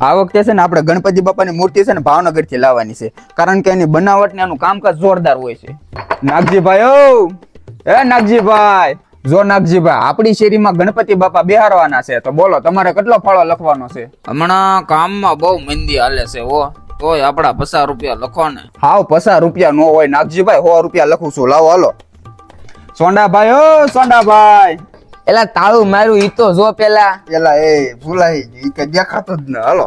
આ વખતે છે ને આપણે ગણપતિ બાપાની મૂર્તિ છે ને ભાવનગરથી લાવવાની છે. કારણ કે એની બનાવટ ને એનું કામકાજ જોરદાર હોય છે. નાગજીભાઈ ઓ એ નાગજીભાઈ? જો નાગજીભાઈ આપણી શેરીમાં ગણપતિ બાપા બેહારવાના છે તો બોલો તમારે કેટલો ફાળો લખવાનો છે? હમણાં કામમાં બહુ મંદી હાલે છે ઓ તોય આપડા પચાસ રૂપિયા લખો ને. હાવ પચાસ રૂપિયા નો હોય નાગજીભાઈ સો રૂપિયા લખું છું. લાવો હાલો. સોંડાભાઈ ઓ સોંડાભાઈ! એલા તાળું માર્યું ઈ તો જો પેલા. પેલા એ ભૂલાઈ ગયું. ઈ કઈ દેખાતો જ ન હાલો.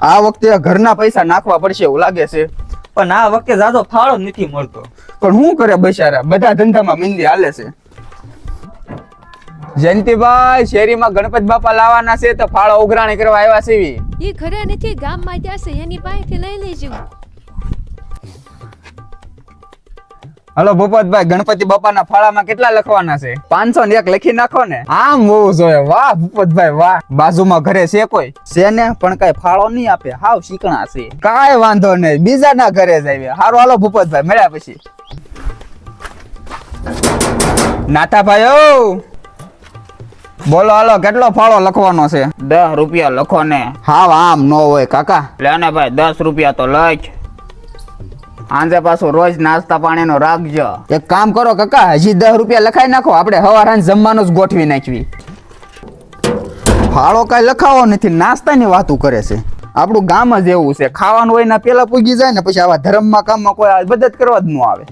આ વખતે ઘરના પૈસા નાખવા પડશે એવું લાગે છે. પણ આ વખતે જાજો ફાળો નથી મળતો. પણ શું કરે બિચારા બધા ધંધામાં મંદી હાલે છે. જયંતિભાઈ શેરીમાં ગણપતિ બાપા લાવવાના છે તો ફાળો ઉઘરાણી કરવા આવ્યા છે ઈ. એ ઘરે નથી ગામમાં જશે એની પાસેથી લઈ લેજો. હલો ભૂપતભાઈ, ગણપતિ બાપાના ફાળામાં કેટલા લખવાના છે? પાંચસો ને એક લખી નાખો ને. આમ હોવું જોઈએ. વાહ, ભૂપતભાઈ, વાહ. બાજુમાં ઘરે છે કોઈ? છે ને, પણ કઈ ફાળો નહીં આપે. હાવ શીકણા છે. કાંઈ વાંધો નહીં. બીજા ના ઘરે જાય હારું, હાલો ભૂપતભાઈ, મળ્યા પછી. નાથાભાઈ બોલો, હાલો, કેટલો ફાળો લખવાનો છે? દસ રૂપિયા લખો ને. હાવ આમ નો હોય, કાકા. લે ને ભાઈ, દસ રૂપિયા તો લખ. આંજે પાછો રોજ નાસ્તા પાણીનો રાખજો. એક કામ કરો કાકા, હજી દસ રૂપિયા લખાઈ નાખો. આપણે હવારાન જમવાનું જ ગોઠવી નાખવી. ફાળો કાંઈ લખાવો નથી, નાસ્તાની વાતું કરે છે. આપણું ગામ જ એવું છે. ખાવાનું હોય ને પેલા પૂગી જાય ને, પછી આવા ધર્મમાં, કામમાં કોઈ મદદ કરવા જ ન આવે.